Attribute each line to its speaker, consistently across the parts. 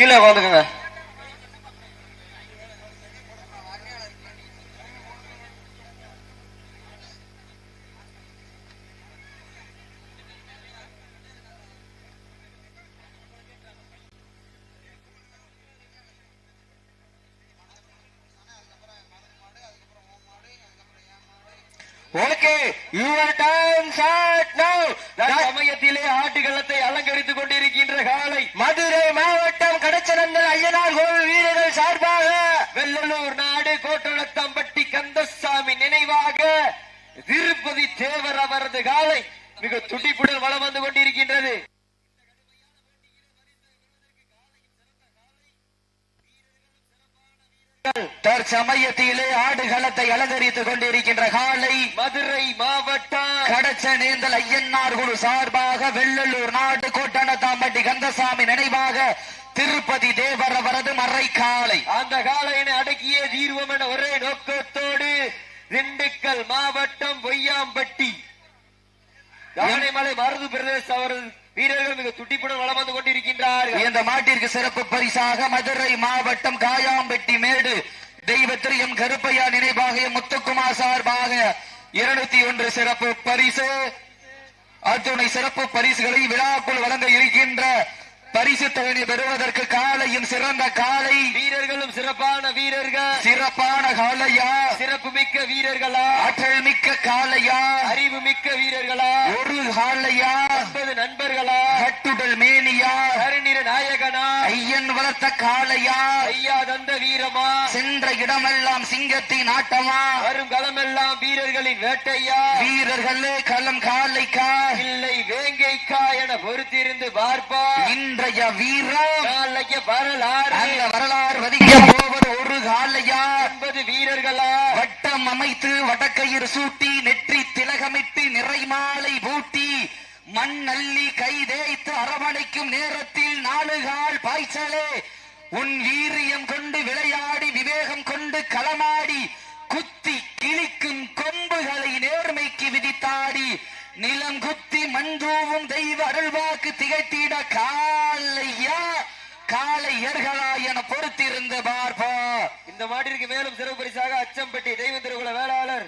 Speaker 1: கீழே உட்காந்துக்கோங்க தேவர் அவரது காலை மிக துடிப்புடன் வளம் வந்து கொண்டிருக்கின்றது. தற்சமயத்திலே ஆடுகளத்தை அலங்கரித்துக் கொண்டிருக்கின்ற காலை மதுரை மாவட்டம் கடச்ச நேந்தல் ஐயன்னார் குழு சார்பாக வெள்ளலூர் நாடு கோட்டணத்தாம்பட்டி கந்தசாமி நினைவாக திருப்பதி தேவர் அவரது மறை காலை அந்த காலையினை அடக்கிய தீர்வம் என ஒரே நோக்கத்தோடு திண்டுக்கல் மாவட்டம் பொய்யாம்பட்டி. யானைமலை மருது பிரதேச அவரது வீரர்கள் மிக துடிப்புடன் வளம் வந்து கொண்டிருக்கின்றார்கள். இந்த மாட்டிற்கு சிறப்பு பரிசாக மதுரை மாவட்டம் காயாம்பட்டி மேடு. தெய்வத்திரு எம் கருப்பையா நினைவாக முத்துக்குமார் சார்பாக இருநூத்தி ஒன்று சிறப்பு பரிசு. அத்துணை சிறப்பு பரிசுகளை விழாக்குள் வழங்க இருக்கின்ற பரிசு தொகையை பெறுவதற்கு காலையும் சிறந்த காலை. வீரர்களும் சிறப்பான வீரர்கள். சிறப்பான காலையா? சிறப்பு மிக்க வீரர்களா? ஆற்றல் மிக்க காலையா? அறிவு மிக்க வீரர்களா? ஒரு காலையா? ஒன்பது நண்பர்களா? கட்டுடல் மேனியா? கருநிற நாயகனா? ஐயன் வளர்த்த காலையா? ஐயா தந்த வீரமா? சென்ற இடமெல்லாம் சிங்கத்தின் ஆட்டமா? வரும் களமெல்லாம் வீரர்களின் வேட்டையா? வீரர்களே களம் காலைக்கா? இல்லை வேங்கைக்கா என பொறுத்திருந்து பார்ப்பா இன்றைய வீரம். வரலாறு. அந்த வரலாறு வதிக்க போவது ஒரு காலையா? என்பது வீரர்களா? வட்டம் அமைத்து வடக்கயிறு சூட்டி நெற்றி திலகமிட்டு நிறைமாலை பூட்டி மண் அள்ளி கை தேய்த்து அரவணைக்கும் நேரத்தில் நாலு கால் பாய்ச்சலே. உன் வீரியம் கொண்டு விளையாடி விவேகம் கொண்டு களமாடி குத்தி கிழிக்கும் கொம்புகளை நேர்மைக்கு விதித்தாடி நிலம் குத்தி மண்தூவும் தெய்வ அருள்வாக்கு திகைத்திட காலையா காலை ஏர்களா என பொறுத்திருந்த பார்ப்பா இந்த மாட்டிற்கு மேலும் சிறப்பு பரிசாக அச்சம்பட்டி தெய்வ திருக்குல வேளாளர்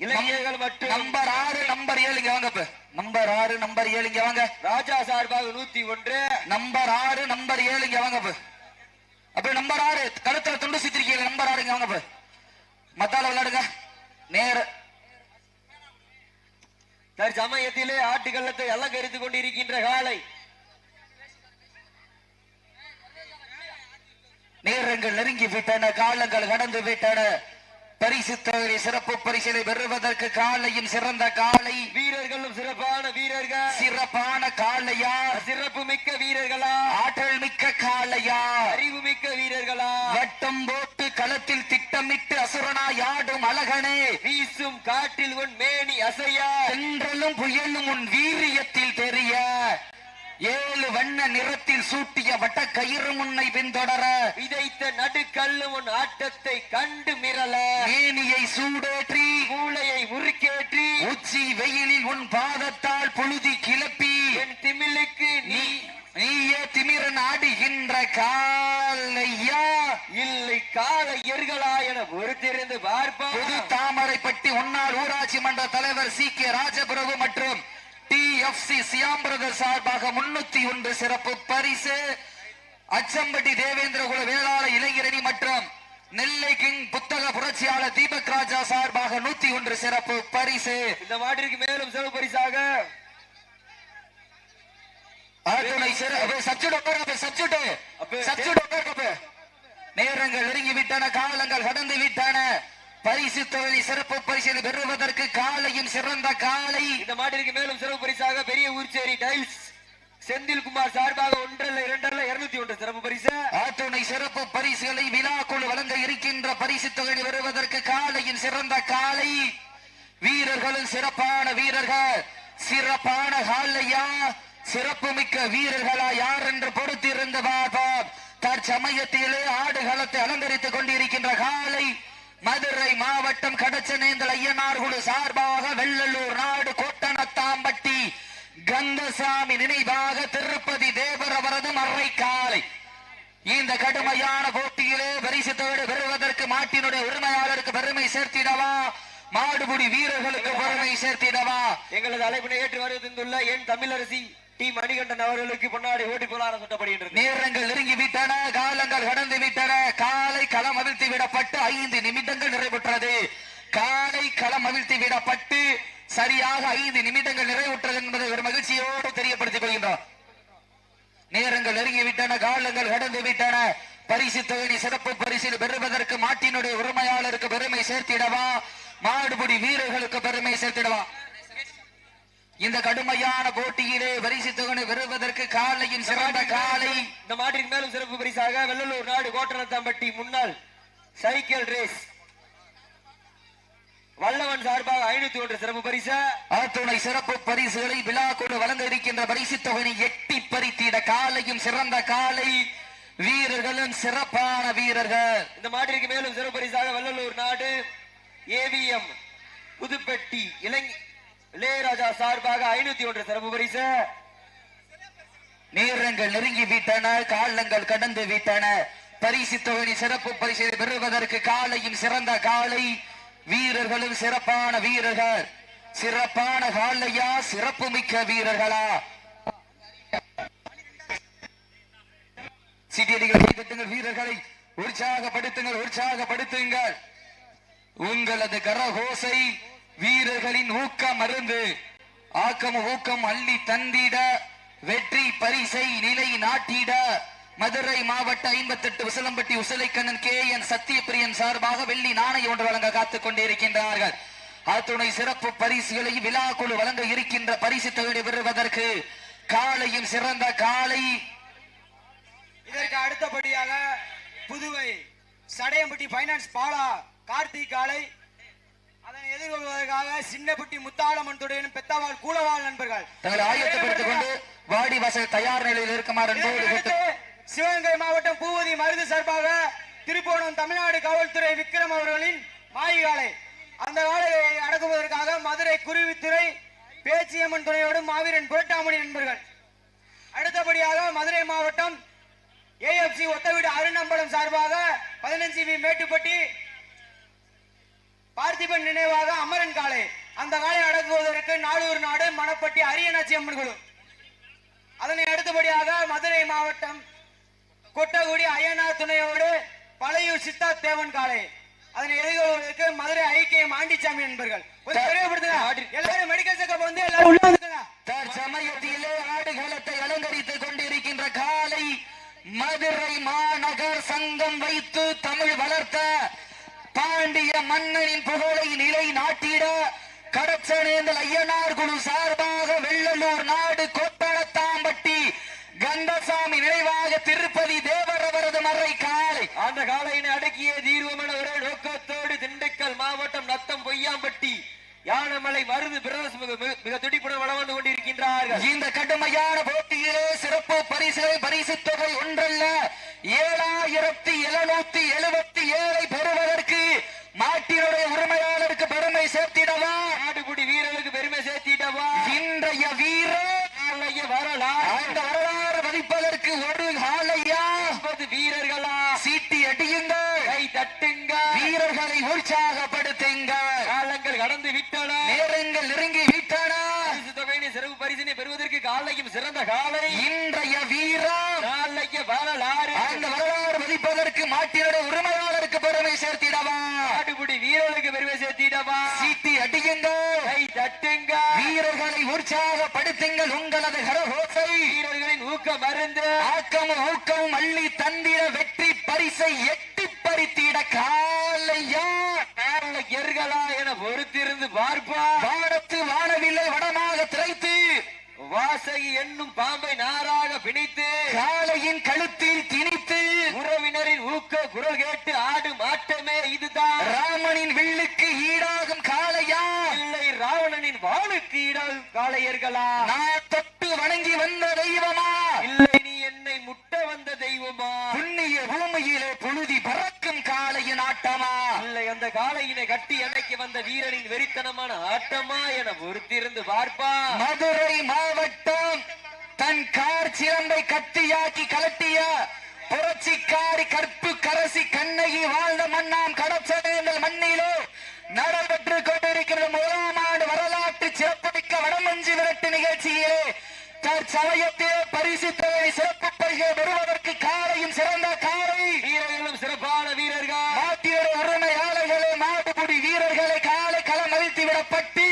Speaker 1: இளைஞர்கள் மற்றும் நம்பர் ஆறு நம்பர் ஏழு இங்க வாங்க. நம்பர் ஆறு நம்பர் ஏழு இங்க வாங்க ராஜா சார்பாக நூத்தி ஒன்று நம்பர் ஆறு நம்பர் ஏழு இங்க வாங்க. அப்ப நம்பர் ஆறு கழுத்துல துண்டு சித்திரிக்கீங்க நம்பர் ஆறு இங்க வாங்க. மத்தால விளையாடுங்க நேர தற்சமயத்திலே ஆட்டுக்கள்ளத்தை அலங்கரித்துக் கொண்டிருக்கின்ற காலை நேரங்கள் நெருங்கி விட்டன காலங்கள் கடந்து விட்டன. பரிசு தொகை சிறப்பு பரிசிலை பெறுவதற்கு காலையும் சிறந்த காலை வீரர்களும் சிறப்பான வீரர்கள். சிறப்பான காலையா சிறப்பு மிக்க வீரர்களா? ஆற்றல் மிக்க காலையா அறிவு மிக்க வீரர்களா? வட்டம் போட்டு களத்தில் திட்டமிட்டு அசுரனாய் ஆடும் அழகனே. வீசும் காட்டில் உன் மேனி அசையா. தென்றலும் புயலும் உன் வீரியத்தில் தெரிய. ஏழு வண்ண நிறத்தில் சூட்டிய வட்ட கயிறு முன்னை பின்தொடர. விதைத்த நடுக்கல்லு உன் ஆட்டத்தை கண்டு மிரள. மேனியை சூடேற்றி. மூளையை முறுக்கேற்றி உச்சி வெயிலில் உன் பாதத்தால் புழுதி கிளப்பி. என் திமிலுக்கு நீ நீயே திமிரன் ஆடுகின்ற காலையா இல்லை கால எர்களா என பொறுத்திருந்து பார்ப்போம். புது தாமரைப்பட்டி ஒன்னாள் ஊராட்சி மன்ற தலைவர் சி கே ராஜபிரபு மற்றும் T F C Shyam brother சார்பாக முன்னூத்தி ஒன்று சிறப்பு பரிசு. அச்சம்பட்டி தேவேந்திர குல வேளாள இளைஞரணி மற்றும் நெல்லை கிங் புத்தக புரட்சியாளர் தீபக் ராஜா சார்பாக நூத்தி ஒன்று சிறப்பு பரிசு. இந்த மாட்டிற்கு மேலும் சிறப்பு பரிசாக ஆட்டுனை சிற- அப்ப சப்ஸ்டியூட் உட்காருங்க, அப்ப உட்காருங்க, அப்ப. நேரங்கள் நெருங்கி விட்டன காலங்கள் கடந்து விட்டன. பரிசு தொகை சிறப்பு பரிசில் பெறுவதற்கு காலையும் சிறந்த காலை இந்த மாட்டிற்கு மேலும் சிறப்பு பரிசாக பெரிய ஊர்ச்சேரி டைல்ஸ். செந்தில்குமார் சார்பாக ஒன்றல்ல இரண்டல்ல இருநூத்தி ஒன்று சிறப்பு பரிசு. ஆத்துணை சிறப்பு பரிசுகளை விழாக்குழு வழங்க இருக்கின்ற பரிசு தொகை பெறுவதற்கு காலையின் சிறந்த காலை வீரர்களும் சிறப்பான வீரர்கள். சிறப்பான காலையா சிறப்புமிக்க வீரர்களா யார் என்று பொறுத்திருந்து பார்ப்போம் தற்சமயத்திலே ஆடுகளத்தை அலங்கரித்துக் கொண்டிருக்கின்ற காலை மதுரை மாவட்டம் கடச்சனேந்தல் ஐயனார் குழு சார்பாக வெள்ளலூர் நாடு கோட்டணத்தாம்பட்டி கந்தசாமி நினைவாக திருப்பதி தேவர் அவரது மறை காலை இந்த கடுமையான போட்டியிலே பரிசுத்தோடு பெறுவதற்கு மாட்டினுடைய உரிமையாளருக்கு பெருமை சேர்த்திடவா? மாடுபுடி வீரர்களுக்கு பெருமை சேர்த்திடவா?
Speaker 2: எங்களது அழைப்பினை ஏற்று வருவதுள்ள என் தமிழரசி டி மணிகண்டன் அவர்களுக்கு முன்னாடி ஓட்டி போலார சுட்டப்படுகின்றது
Speaker 1: நேரங்கள் நெருங்கி விட்டன காலங்கள் கடந்து விட்டன. காலை களம் அவிழ்த்து விடப்பட்டு ஐந்து நிமிடங்கள் நிறைவுற்றது. காலை களம் அவிழ்த்து விடப்பட்டு சரியாக ஐந்து நிமிடங்கள் நிறைவுற்றது என்பதை ஒரு மகிழ்ச்சியோடு தெரியப்படுத்திக் கொள்கின்றோம். நேரங்கள் நெருங்கி விட்டன காலங்கள் கடந்து விட்டன. பரிசு தொகுதி சிறப்பு பரிசில் பெறுவதற்கு மாட்டினுடைய உரிமையாளருக்கு பெருமை சேர்த்திடவா? மாடுபுடி வீரர்களுக்கு பெருமை சேர்த்திடவா? இந்த கடுமையான போட்டியிலே பரிசு தொகுதி பெறுவதற்கு காலையின் சிறந்த காலை.
Speaker 2: இந்த மாட்டின் மேலும் சிறப்பு பரிசாக வெள்ளலூர் நாடு கோட்டனத்தாம்பட்டி முன்னாள் சைக்கிள் ரேஸ். வல்லவன் சார்பாக ஐநூத்தி ஒன்று சிறப்பு பரிசா.
Speaker 1: அத்துணை சிறப்பு பரிசுகளை விழா கொண்டு வழங்க இருக்கின்ற பரிசு தொகை எட்டி பறித்திட காலையும் சிறந்த காலை. வீரர்களும் சிறப்பான வீரர்கள்.
Speaker 2: இந்த மாட்டிற்கு மேலும் சிறப்பு பரிசாக வெள்ளலூர் நாடு ஏவிஎம் புதுப்பட்டி இளங் இளையராஜா சார்பாக ஐநூத்தி ஒன்று சிறப்பு பரிசு.
Speaker 1: நேரங்கள் நெருங்கி விட்டன காலங்கள் கடந்து விட்டன. பரிசு தொகை சிறப்பு பரிசை பெறுவதற்கு காலையும் சிறந்த காலை. வீரர்களும் சிறப்பான வீரர்கள். சிறப்பான காலையா சிறப்பு மிக்க வீரர்களா சிட்டியடிகள் வீரர்களை. உற்சாகப்படுத்துங்கள் உற்சாகப்படுத்துங்கள். உங்களது கரகோசை வீரர்களின் ஊக்கம் மருந்து ஆக்கம் ஊக்கம் அள்ளி தந்திட வெற்றி பரிசை நிலை நாட்டிட. மதுரை மாவட்ட ஐம்பத்தி எட்டு உசலம்பட்டி உசலைக்கண்ணன் கே என் சத்தியபிரியன் சார்பாக வெள்ளி நாணயம் ஒன்று வழங்க காத்துக் கொண்டிருக்கின்றார்கள். அத்துணை சிறப்பு பரிசுகளை விழா குழு வழங்க இருக்கின்ற பரிசு தொகை பெறுவதற்கு காலையும் சிறந்த காலை.
Speaker 3: இதற்கு அடுத்தபடியாக புதுவை சடையம்பட்டி பைனான்ஸ் பாலா கார்த்திக் காலை அதனை எதிர்கொள்வதற்காக சின்னப்பட்டி முத்தாளம்மன் துடையன் பெத்தவாள் கூலவாள் நண்பர்கள்.
Speaker 1: தங்களை ஆயத்தப்படுத்திக் கொண்டு வாடி வாசல் தயார் நிலையில் இருக்குமாறு
Speaker 3: சிவகங்கை மாவட்டம் பூவதி மருது சார்பாக திருப்போணம் தமிழ்நாடு காவல்துறை விக்ரம் அவர்களின் மாய் காலை அந்த காலையை அடக்குவதற்காக மதுரை குருவித்துறை பேச்சியம்மன் துணையோடு மாவீரன் புரட்டாமணி நண்பர்கள். அடுத்தபடியாக மதுரை மாவட்டம் ஏஎஃப்சி ஒத்தவீடு அருணம்பலம் சார்பாக பதினஞ்சு மேட்டுப்பட்டி பார்த்திபன் நினைவாக அமரன் காலை அந்த காலை அடக்குவதற்கு நாடூர் நாடு மணப்பட்டி அரியநாச்சி அம்மன் குழு. அதனை அடுத்தபடியாக மதுரை மாவட்டம் கொட்டகுடி அய்யனார் துணையோடு பழையூர் சித்தா தேவன் காலை அதனை எதிர்கொள்வதற்கு மதுரை ஐக்கியம் ஆண்டிச்சாமி நண்பர்கள். எல்லாரும் மெடிக்கல் செக்கப் வந்து எல்லாரும் உள்ள வந்துருங்க
Speaker 1: தற்சமயத்திலே ஆடுகளத்தை அலங்கரித்துக் கொண்டிருக்கின்ற காலை மதுரை மாநகர் சங்கம் வைத்து தமிழ் வளர்த்த பாண்டிய மன்னனின் புகழை நிலை நாட்டிட கடச்சனேந்தல் ஐயனார் குழு சார்பாக வெள்ளலூர் நாடு கொத்தளத்தாம்பட்டி கந்தசாமி நினைவாக திருப்பதி தேவர் அவரது மறை காலை.
Speaker 2: அந்த காலையினை அடக்கிய தீர்வமன ஒரே நோக்கத்தோடு திண்டுக்கல் மாவட்டம் நத்தம் பொய்யாம்பட்டி. யானமலை பிரதேச மிக துடிப்புடன் வளம் வந்து கொண்டிருக்கின்றார்கள்.
Speaker 1: இந்த கடுமையான போட்டியிலே சிறப்பு பரிசுகளை பரிசு தொகை ஒன்றல்ல ஏழாயிரத்தி எழுநூத்தி எழுபத்தி ஏழை பெறுவதற்கு மாட்டினுடைய உரிமையாளருக்கு பெருமை சேர்த்திடவா?
Speaker 2: நாடுபுடி வீரர்களுக்கு பெருமை சேர்த்திடவா?
Speaker 1: இன்றைய வீரர்
Speaker 2: வரலாறு
Speaker 1: அந்த வரலாறு மதிப்பதற்கு ஒரு ஆலையா
Speaker 2: வீரர்களா?
Speaker 1: சீட்டி அடியுங்கள்.
Speaker 2: கை தட்டுங்க
Speaker 1: வீரர்களை உற்சாகப்படுத்துங்கள்
Speaker 2: காலங்கள் கடந்து விட்டன
Speaker 1: நேரங்கள் நெருங்கி விட்டன
Speaker 2: பரிசு தொகையினை சிறப்பு பரிசினை காலையும் சிறந்த காலை.
Speaker 1: இன்றைய வீரம்.
Speaker 2: நாளைய வரலாறு.
Speaker 1: அந்த வரலாறு மதிப்பதற்கு மாட்டினுடைய உரிமையாளருக்கு பெருமை சேர்த்திடவா?
Speaker 2: நாடுபுடி வீரர்களுக்கு பெருமை சேர்த்திடவா?
Speaker 1: சீட்டி அடியுங்கள்
Speaker 2: கை தட்டுங்க.
Speaker 1: வீரர்களை உற்சாகப்படுத்துங்கள் உங்களது கரகோசை.
Speaker 2: வீரர்களின் ஊக்க மருந்து.
Speaker 1: ஆக்கமும் ஊக்கமும் அள்ளி தந்திட வெற்றி பரிசை எட்டி பறித்திட காலையா?
Speaker 2: கால எர்களா என பொறுத்திருந்து பார்ப்பா
Speaker 1: வானத்து வானவில்லை வடமாக திரைத்து.
Speaker 2: வாசகி என்னும் பாம்பை நாராக பிணைத்து
Speaker 1: காலையின் கழுத்தில் திணித்து
Speaker 2: உறவினரின் ஊக்க குரல் கேட்டு ஆடும் ஆட்டமே இதுதான்.
Speaker 1: ராமனின் வில்லுக்கு ஈடாகும் காளையா?
Speaker 2: இல்லை ராவணனின் வாளுக்கு ஈடாகும் காளையர்களா?
Speaker 1: நான் தொட்டு வணங்கி வந்த தெய்வமா?
Speaker 2: இல்லை முட்ட வந்த தெய்வமா?
Speaker 1: புண்ணிய பூமியிலே புழுதி பறக்கும் காளையின் ஆட்டமா?
Speaker 2: இல்லை அந்த காளையினை கட்டி அணைக்க வந்த வீரனின் வெறித்தனமான ஆட்டமா என பொறுத்திருந்து பார்ப்பா.
Speaker 1: மதுரை மாவட்டம் தன் கார் சிலம்பை கத்தியாக்கி கலட்டிய புரட்சிக்காரி கற்பு கரசி கண்ணகி வாழ்ந்த மண்ணாம் கடச்சடைந்தல் மண்ணிலோ நடைபெற்றுக் கொண்டிருக்கிற முதலாம் ஆண்டு வரலாற்று சிறப்புமிக்க வடமஞ்சி விரட்டு நிகழ்ச்சியிலே தற்சமயத்திலே பரிசு தொகை சிறப்பு பரிசை பெறுவதற்கு காலையும் சிறந்த காலை.
Speaker 2: வீரர்களும் சிறப்பான வீரர்கள்.
Speaker 1: நாட்டினுடைய உரிமையாளர்களே நாட்டுக்குடி வீரர்களை காலை களம் அழித்து விடப்பட்டு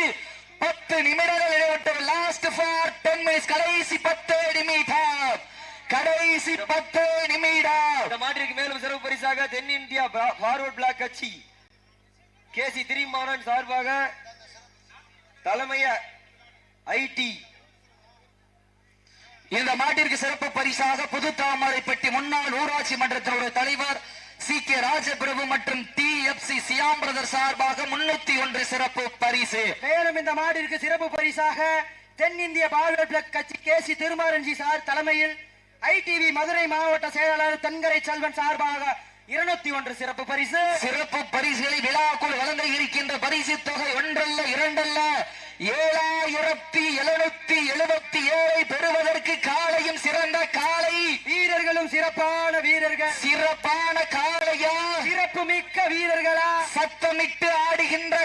Speaker 1: பத்து நிமிடங்கள் இடைவிட்டு லாஸ்ட் ஃபார் டென் மினிட்ஸ் கடைசி பத்து நிமிடம். கடைசி பத்து நிமிடம்.
Speaker 2: இந்த மாட்டிற்கு மேலும் சிறப்பு பரிசாக தென்னிந்தியா ஃபார்வர்ட் பிளாக் கட்சி. கேசி திரிமாறன் சார்பாக தலைமைய ஐடி
Speaker 1: இந்த மாட்டிற்கு சிறப்பு பரிசாக புது தாமரைப்பட்டி முன்னாள் ஊராட்சி மன்றத்தினுடைய தலைவர் சி கே ராஜபிரபு மற்றும் T F C Shyam brother சார்பாக முன்னூத்தி ஒன்று சிறப்பு பரிசு.
Speaker 3: மேலும் இந்த மாடிற்கு சிறப்பு பரிசாக தென்னிந்திய பால்வர் பிளக் கட்சி கேசி திருமாரஞ்சி சார் தலைமையில் ஐடிவி மதுரை மாவட்ட செயலாளர் தென்கரை செல்வன் சார்பாக இருநூத்தி ஒன்று சிறப்பு பரிசு.
Speaker 1: சிறப்பு பரிசுகளை விழாக்குள் வழங்க இருக்கின்ற பரிசு தொகை ஒன்றல்ல இரண்டல்ல. ஏழாயிரத்தி எழுநூத்தி எழுபத்தி ஏழை பெறுவதற்கு காலையும் சிறந்த காலை
Speaker 3: வீரர்களும் சிறப்பான வீரர்கள்.
Speaker 1: சிறப்பான காளையா?
Speaker 3: சிறப்பு மிக்க வீரர்களா?
Speaker 1: சத்தமிட்டு ஆடுகின்ற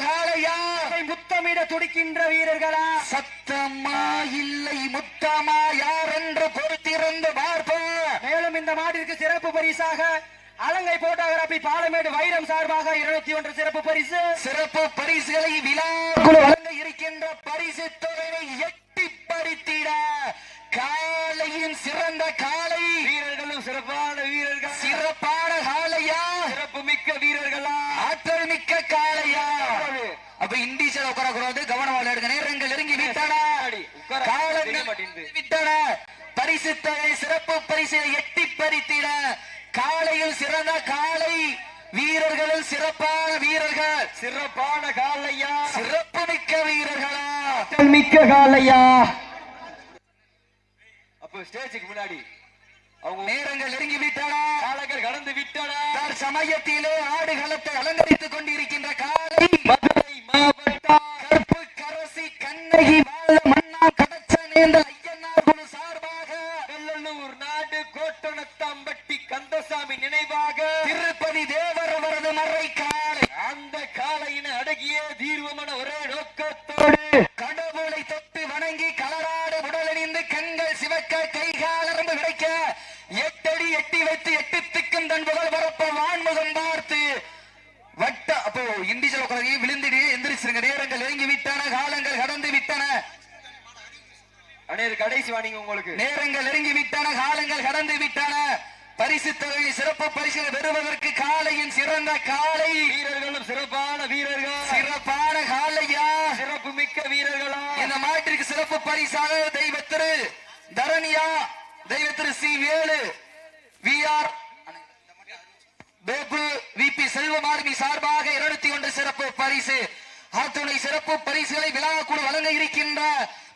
Speaker 3: அதை முத்தமிட துடிக்கின்ற வீரர்களா?
Speaker 1: சத்தமா இல்லை முத்தமா? யார் என்று பொறுத்திருந்து பார்ப்போம்.
Speaker 3: மேலும் இந்த மாட்டிற்கு சிறப்பு பரிசாக அலங்கை போட்டோகிராபி பாலமேடு வைரம் சார்பாக இருநூத்தி ஒன்று சிறப்பு பரிசு.
Speaker 1: சிறப்பு பரிசுகளை விழாக்குள் வழங்க இருக்கின்ற பரிசு தொகையை எட்டி பறித்திட காலையின் சிறந்த காலை
Speaker 2: வீரர்களும் சிறப்பான வீரர்கள்.
Speaker 1: சிறப்பான காளையா?
Speaker 2: சிறப்பு மிக்க வீரர்களா?
Speaker 1: ஆற்றல் மிக்க காளையா? அப்ப இண்டீஷியல் உட்கார கூடாது கவனம் எடுக்க நேரங்கள் நெருங்கி விட்டன. காலங்கள். விட்டன. பரிசு தொகை சிறப்பு பரிசை எட்டி பறித்திட காலையில் சிறந்த காளை வீரர்களும் சிறப்பான வீரர்கள்.
Speaker 2: சிறப்பான காலையா?
Speaker 1: சிறப்பு மிக்க வீரர்களா
Speaker 3: மிக்க காலையா?
Speaker 2: அப்ப ஸ்டேஜுக்கு முன்னாடி அவங்க
Speaker 1: நேரங்கள் நெருங்கி விட்டன
Speaker 2: காலங்கள் கடந்து விட்டன
Speaker 1: சமயத்திலே ஆடுகளத்தை அலங்கரித்துக் கொண்டிருக்கின்ற காலை
Speaker 2: மதுரை மாவட்டம்
Speaker 1: கருப்பு கரசி கண்ணகி வாழ மன்னா கடச்ச நேர்ந்த ஐயனார் குழு சார்பாக
Speaker 2: வெள்ளலூர் நாடு கோட்டணத்தாம்பட்டி கந்தசாமி நினைவாக
Speaker 1: திருப்பதி தேவர் அவரது மறை காலை
Speaker 2: அந்த காலையினை அடகிய தீர்வமான ஒரே நோக்கத்தோடு
Speaker 1: கடவுளை தொட்டு வணங்கி களராடு உடலணிந்து கண்கள் சிவக்க கைகாலரம்பு கிடைக்க எட்டடி எட்டி வைத்து எட்டு திக்கும் தன் புகழ் பரப்ப வான்முகம் பார்த்து வட்ட அப்போ இண்டிஜுவல் உட்காந்து விழுந்துடு எந்திரிச்சிருங்க நேரங்கள் நெருங்கி விட்டன காலங்கள் கடந்து விட்டன
Speaker 2: அண்ணே இது கடைசி வாணிங்க உங்களுக்கு
Speaker 1: நேரங்கள் நெருங்கி விட்டன காலங்கள் கடந்து விட்டன பரிசு தொகை சிறப்பு பரிசு பெறுவதற்கு காலையின் சிறந்த காலை.
Speaker 2: வீரர்களும் சிறப்பான வீரர்கள்.
Speaker 1: சிறப்பான காலையா?
Speaker 2: சிறப்பு மிக்க வீரர்களா?
Speaker 1: இந்த மாட்டிற்கு சிறப்பு பரிசாக தெய்வ திரு தரணியா தெய்வ திரு சி வேலு வி ஆர் பேபு விபி செல்வமார்மி சார்பாக இருநூத்தி ஒன்று சிறப்பு பரிசு. அத்துணை சிறப்பு பரிசுகளை விழாக்குழு வழங்க இருக்கின்ற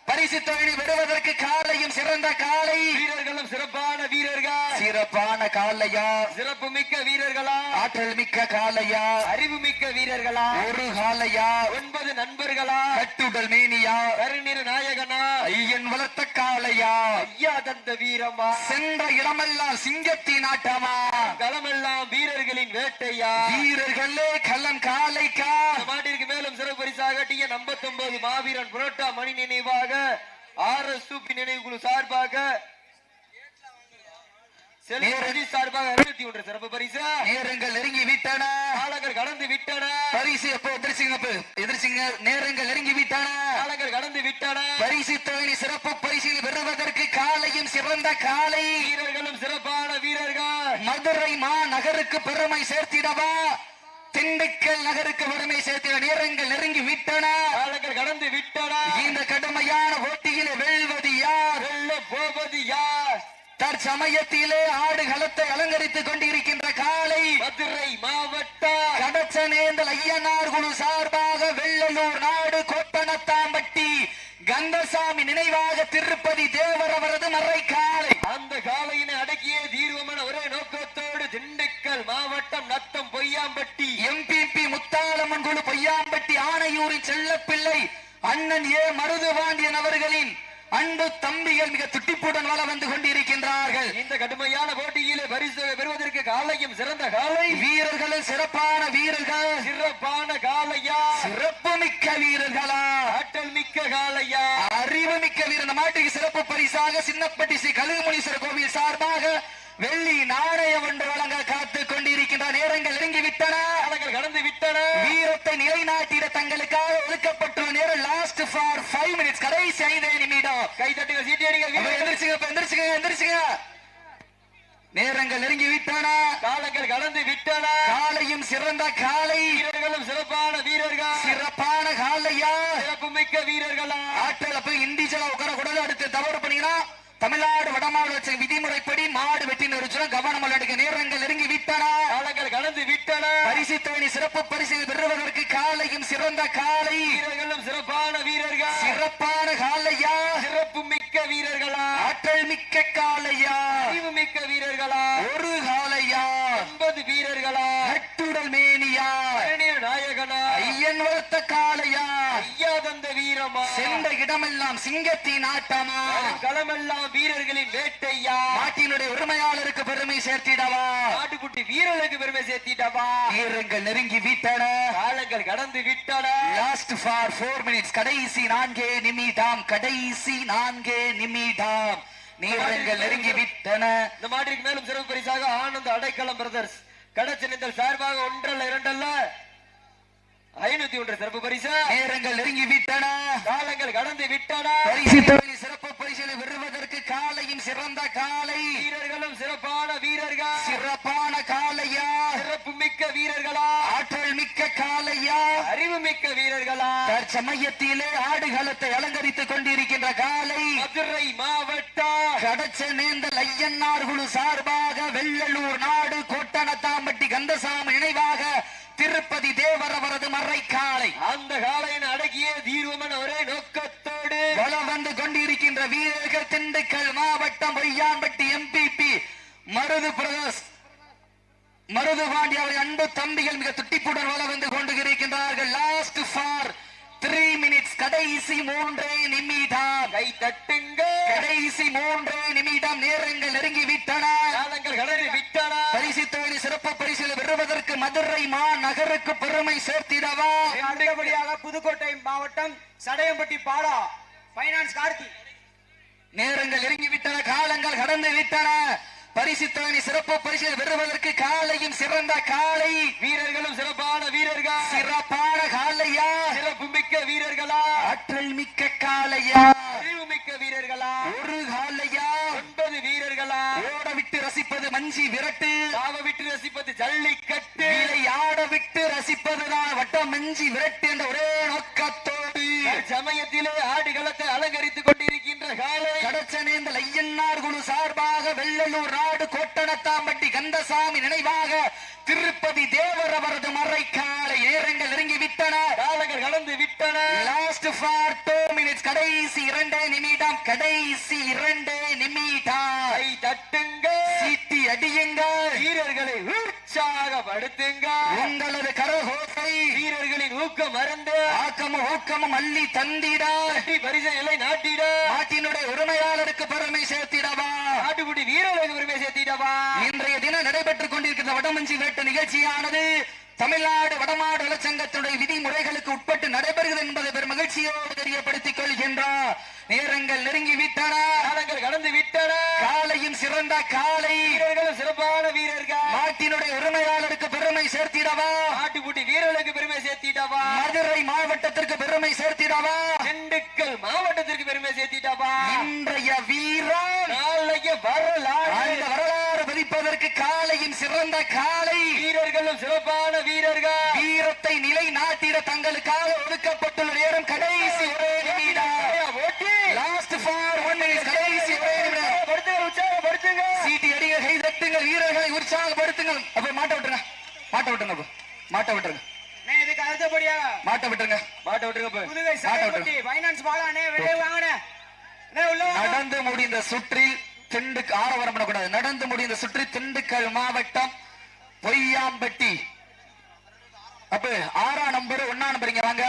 Speaker 1: பரிசு தொகையை பெறுவதற்கு காலையும் சிறந்த காலை.
Speaker 2: வீரர்களும் சிறப்பான வீரர்கள்.
Speaker 1: சிறப்பான காலையா.
Speaker 2: சிறப்பு மிக்க வீரர்களா.
Speaker 1: ஆற்றல் மிக்க காலையா.
Speaker 2: அறிவு மிக்க வீரர்களா.
Speaker 1: ஒரு காலையா.
Speaker 2: ஒன்பது நண்பர்களா.
Speaker 1: கட்டுடல் மேனியா.
Speaker 2: கருநிற நாயகனா.
Speaker 1: ஐயன் வளர்த்த காலையா.
Speaker 2: ஐயா தந்த வீரமா.
Speaker 1: சென்ற இடமெல்லாம் சிங்கத்தின் ஆட்டமா.
Speaker 2: களமெல்லாம் வீரர்களின் வேட்டையா.
Speaker 1: வீரர்களே கள்ளன் காலைக்கா.
Speaker 2: மாட்டிற்கு மேலும் சிறப்பு பரிசாக டி என் ஐம்பத்தி மாவீரன் புரோட்டா மணி நினைவாக ஆர் எஸ் சூப்பி நினைவு குழு சார்பாக செல்வதி சார்பாக அறுபத்தி ஒன்று சிறப்பு பரிசு.
Speaker 1: நேரங்கள் நெருங்கி விட்டன.
Speaker 2: காலங்கள் கடந்து விட்டன.
Speaker 1: பரிசு எப்போ? எதிர்ச்சிங்க அப்ப எதிர்ச்சிங்க நேரங்கள் நெருங்கி விட்டன.
Speaker 2: காலங்கள் கடந்து விட்டன.
Speaker 1: பரிசு தொகை சிறப்பு பரிசில் பெறுவதற்கு காலையும் சிறந்த காலை.
Speaker 2: வீரர்களும் சிறப்பான வீரர்கள்.
Speaker 1: மதுரை மா நகருக்கு பெருமை சேர்த்திடவா? திண்டுக்கல் நகருக்கு பெருமை சேர்த்திட நேரங்கள் நெருங்கி விட்டன?
Speaker 2: கடந்து விட்டன?
Speaker 1: இந்த கடுமையான போட்டியில் வெல்வது யார்?
Speaker 2: வெல்ல போவது யார்?
Speaker 1: தற்சமயத்திலே ஆடுகளத்தை அலங்கரித்துக் கொண்டிருக்கின்ற காலை
Speaker 2: மதுரை மாவட்டம்.
Speaker 1: கடச்சனேந்தல் ஐயனார் குழு சார்பாக வெள்ளலூர் நாடு கோட்டணத்தாம்பட்டி கந்தசாமி நினைவாக திருப்பதி தேவர் அவரது மறை
Speaker 2: மாவட்டம் நத்தம் பொய்யாம்பட்டி.
Speaker 1: எம்பிபி முத்தாலம்மன் குழு பொய்யாம்பட்டி ஆனையூரின் செல்லப்பிள்ளை அண்ணன் ஏ மருதுபாண்டியன் அவர்களின் அன்பு தம்பிகள் மிக துட்டிப்புடன் வள வந்து கொண்டிருக்கின்றார்கள்.
Speaker 2: இந்த கடுமையான போட்டியிலே பரிசு பெறுவதற்கு காலையும் சிறந்த காலை.
Speaker 1: வீரர்களும் சிறப்பான வீரர்கள்.
Speaker 2: சிறப்பான காலையா?
Speaker 1: சிறப்பு மிக்க வீரர்களா?
Speaker 2: ஆற்றல் மிக்க காலையா?
Speaker 1: அறிவு மிக்க வீரர். இந்த மாட்டுக்கு சிறப்பு பரிசாக சின்னப்பட்டி ஸ்ரீ கழுகுமுனீஸ்வரர் கோவில் சார்பாக வெள்ளி நாணயம் ஒன்று வழங்க காத்துக் கொண்டிருக்கின்ற நேரங்கள் நெருங்கி விட்டன
Speaker 2: காலங்கள் கடந்து விட்டன.
Speaker 1: வீரத்தை நிலைநாட்டிட தங்களுக்காக ஒதுக்கப்பட்டுள்ள நேரம் லாஸ்ட் ஃபார் ஃபைவ் மினிட்ஸ் கடைசி ஐந்தே நிமிடம்.
Speaker 2: கை தட்டுங்க வீரர்கள்.
Speaker 1: எந்திரிச்சுங்க எந்திரிச்சுங்க எந்திரிச்சுங்க. நேரங்கள் நெருங்கி விட்டன
Speaker 2: காலங்கள் கடந்து விட்டன.
Speaker 1: காலையும் சிறந்த காலை.
Speaker 2: வீரர்களும் சிறப்பான வீரர்கள்.
Speaker 1: சிறப்பான காலையா?
Speaker 2: சிறப்பு மிக்க வீரர்களா?
Speaker 1: ஆற்றல போய் இண்டிஜுவலா உட்கார கூடாது அடுத்து தவறு பண்ணீங்கன்னா தமிழ்நாடு வடமாநில விதிமுறைப்படி மாடு வெட்டி நிறுச்சனம் கவனம் எடுக்க நேரங்கள் நெருங்கி விட்டன.
Speaker 2: காலங்கள் கடந்து விட்டன.
Speaker 1: பரிசு தோணி சிறப்பு பரிசு பெறுவதற்கு காலையும் சிறந்த காலை.
Speaker 2: வீரர்களும் சிறப்பான வீரர்கள்.
Speaker 1: சிறப்பான காலையா?
Speaker 2: சிறப்பு மிக்க வீரர்களா?
Speaker 1: ஆற்றல் மிக்க காலையா
Speaker 2: அறிவு மிக்க வீரர்களா?
Speaker 1: ஒரு காலையா
Speaker 2: ஒன்பது வீரர்களா?
Speaker 1: கட்டுடல் மேனியா?
Speaker 2: நாயகனா?
Speaker 1: ஐயன் வளர்த்த காலையா
Speaker 2: ஐயா தந்த வீரமா?
Speaker 1: சென்ற இடமெல்லாம் சிங்கத்தின் ஆட்டமா?
Speaker 2: களமெல்லாம் வீரர்களின் வேட்டையா?
Speaker 1: நாட்டினுடைய உரிமையாளருக்கு பெருமை சேர்த்திடவா?
Speaker 2: நாட்டுக்குட்டி வீரர்களுக்கு பெருமை சேர்த்திட்டவா
Speaker 1: வீரங்கள் நெருங்கி விட்டன.
Speaker 2: காலங்கள் கடந்து விட்டன.
Speaker 1: லாஸ்ட் ஃபார் ஃபோர் மினிட்ஸ் கடைசி நான்கே நிமிடம். கடைசி நான்கே நிமிடம். நேரங்கள் நெருங்கி விட்டன
Speaker 2: இந்த மாட்டிற்கு மேலும் சிறப்பு பரிசாக ஆனந்த் அடைக்கலம் பிரதர்ஸ் கடச்சனிந்தல் சார்பாக ஒன்றல்ல இரண்டல்ல? ஐநூத்தி ஒன்று சிறப்பு பரிசு.
Speaker 1: நேரங்கள் நெருங்கி விட்டன
Speaker 2: காலங்கள் கடந்து விட்டன.
Speaker 1: பரிசு தொழில் சிறப்பு பரிசிலை பெறுவதற்கு காலையும் சிறந்த காலை.
Speaker 2: வீரர்களும் சிறப்பான வீரர்கள்.
Speaker 1: சிறப்பான காலையா?
Speaker 2: சிறப்பு மிக்க வீரர்களா?
Speaker 1: ஆற்றல் மிக்க காலையா?
Speaker 2: அறிவு மிக்க வீரர்களா?
Speaker 1: தற்சமயத்திலே ஆடுகளத்தை அலங்கரித்துக் கொண்டிருக்கின்ற காலை.
Speaker 2: மதுரை மாவட்டம்
Speaker 1: கடச்ச நேந்தல் ஐயன்னார் குழு சார்பாக வெள்ளலூர் நாடு கோட்டனத்தாம்பட்டி கந்தசாமி நினைவாக திருப்பதி தேவர் அவரது மறை காலை
Speaker 2: அந்த காலையின் அடக்கிய தீர்வமன் ஒரே நோக்கத்தோடு
Speaker 1: வளம் வந்து கொண்டிருக்கின்ற வீரர்கள் திண்டுக்கல் மாவட்டம் பொய்யாம்பட்டி எம்பிபி மருது பிரதேஷ் மருது பாண்டி அவரின் அன்பு தம்பிகள் மிக துட்டிப்புடன் வள வந்து கொண்டு இருக்கின்றார்கள் லாஸ்ட் ஃபார் த்ரீ மினிட்ஸ் கடைசி மூன்றே நிமிடம்.
Speaker 2: கை தட்டுங்க
Speaker 1: கடைசி மூன்றே நிமிடம் நேரங்கள் நெருங்கி விட்டன
Speaker 2: காலங்கள் கடந்து விட்டன
Speaker 1: பரிசு தொழில் சிறப்பு பெறுவதற்கு மதுரை மா நகருக்கு பெருமை சேர்த்திடவா?
Speaker 3: அடுத்தபடியாக புதுக்கோட்டை மாவட்டம் சடையம்பட்டி பாலா பைனான்ஸ் கார்த்தி.
Speaker 1: நேரங்கள் நெருங்கி விட்டன காலங்கள் கடந்து விட்டன. பரிசு தொழில் சிறப்பு பரிசில் பெறுவதற்கு காலையும் சிறந்த காலை
Speaker 2: வீரர்களும் சிறப்பான வீரர்கள்.
Speaker 1: சிறப்பான காலையா?
Speaker 2: சிறப்பு மிக்க வீரர்களா?
Speaker 1: ஆற்றல் மிக்க காலையா?
Speaker 2: அறிவு மிக்க வீரர்களா?
Speaker 1: ஒரு காலையா?
Speaker 2: ஒன்பது வீரர்களா?
Speaker 1: ஓட விட்டு ரசிப்பது மஞ்சி விரட்டு.
Speaker 2: தாவ விட்டு ரசிப்பது ஜல்லிக்கட்டு.
Speaker 1: விளையாட விட்டு ரசிப்பதுதான் வட்டம் மஞ்சி விரட்டு என்ற ஒரே நோக்கத்தோடு.
Speaker 2: சமயத்திலே ஆடுகளத்தை அலங்கரித்துக் கொண்டிருக்கின்ற காலை.
Speaker 1: கடச்சனேந்தல் ஐயன்னார் குழு சார்பாக வெள்ளலூர் நாடு கோட்டனத்தாம்பட்டி கந்தசாமி நினைவாக திருப்பதி தேவர் அவரது மறை காலை நேரங்கள் நெருங்கி விட்டன
Speaker 2: காலங்கள் கடந்து விட்டன.
Speaker 1: லாஸ்ட் ஃபார் டூ மினிட்ஸ் கடைசி இரண்டே நிமிடம் கடைசி இரண்டே நிமிடம்.
Speaker 2: கை தட்டுங்க.
Speaker 1: சீட்டி அடியுங்கள்
Speaker 2: வீரர்களை உற்சாகப்படுத்துங்க
Speaker 1: உங்களது கரகோசை.
Speaker 2: வீரர்களின் ஊக்கம் மறந்து.
Speaker 1: ஆக்கமும் ஊக்கமும் அள்ளி தந்திட.
Speaker 2: பரிசை நிலை நாட்டிட.
Speaker 1: நாட்டினுடைய உரிமையாளருக்கு பெருமை சேர்த்திடவா
Speaker 2: நாட்டுக்குடி வீரர்களுக்கு பெருமை சேர்த்திடவா
Speaker 1: இன்றைய தினம் கொண்டிருக்கிற வடமஞ்சி வேட்டு நிகழ்ச்சியானது தமிழ்நாடு வடமாடு நலச்சங்கத்துடைய விதிமுறைகளுக்கு உட்பட்டு நடைபெறுகிறது என்பதை பெரும் மகிழ்ச்சியோடு தெரியப்படுத்திக் கொள்கின்றோம் நேரங்கள் நெருங்கி விட்டன.
Speaker 2: காலங்கள் கடந்து விட்டன.
Speaker 1: காலையும் சிறந்த காலை.
Speaker 2: வீரர்களும் சிறப்பான வீரர்கள்.
Speaker 1: நாட்டினுடைய உரிமையாளருக்கு பெருமை சேர்த்திடவா?
Speaker 2: நாட்டுக்குடி வீரர்களுக்கு பெருமை சேர்த்திடவா?
Speaker 1: மதுரை மாவட்டத்திற்கு பெருமை சேர்த்திடவா?
Speaker 2: திண்டுக்கல் மாவட்டத்திற்கு பெருமை சேர்த்திடவா?
Speaker 1: இன்றைய வீரன்
Speaker 2: நாளைய வரலாறு
Speaker 1: அந்த வரலாறு பதிப்பதற்கு காலையும் சிறந்த காலை
Speaker 2: வீரர்களும் சிறப்பான வீரர்கள்.
Speaker 1: வீரத்தை நிலை நாட்டிட தங்களுக்காக ஒதுக்கப்பட்டுள்ள நேரம் கடைசி ஒரே நிமிடம்.
Speaker 2: ஓட்டி.
Speaker 1: லாஸ்ட் ஃபார் ஒன் மினிட் கடைசி ஒரே நிமிடம்.
Speaker 2: படுத்துங்க உற்சாகப்படுத்துங்க.
Speaker 1: சீட்டி அடிங்க கை தட்டுங்கள் வீரர்களை உற்சாகப்படுத்துங்கள். அப்ப மாட்ட விட்டுருங்க. மாட்ட விட்டுருங்க அப்ப. மாட்ட விட்டுருங்க. மாட்ட விட்டுருங்க.
Speaker 2: மாட்ட விட்டுருங்க
Speaker 1: நடந்து முடிந்த சுற்றில் திண்டுக்கு ஆரவாரம் பண்ணக்கூடாது. நடந்து முடிந்த சுற்றி திண்டுக்கல் மாவட்டம் பொய்யாம்பட்டி. அப்ப ஆறாம் நம்பர் ஒன்னா நம்பர் இங்க வாங்க.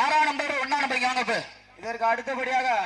Speaker 1: ஆறாம் நம்பர் ஒன்னா நம்பர் இங்க வாங்க அப்ப.
Speaker 3: இதற்கு அடுத்தபடியாக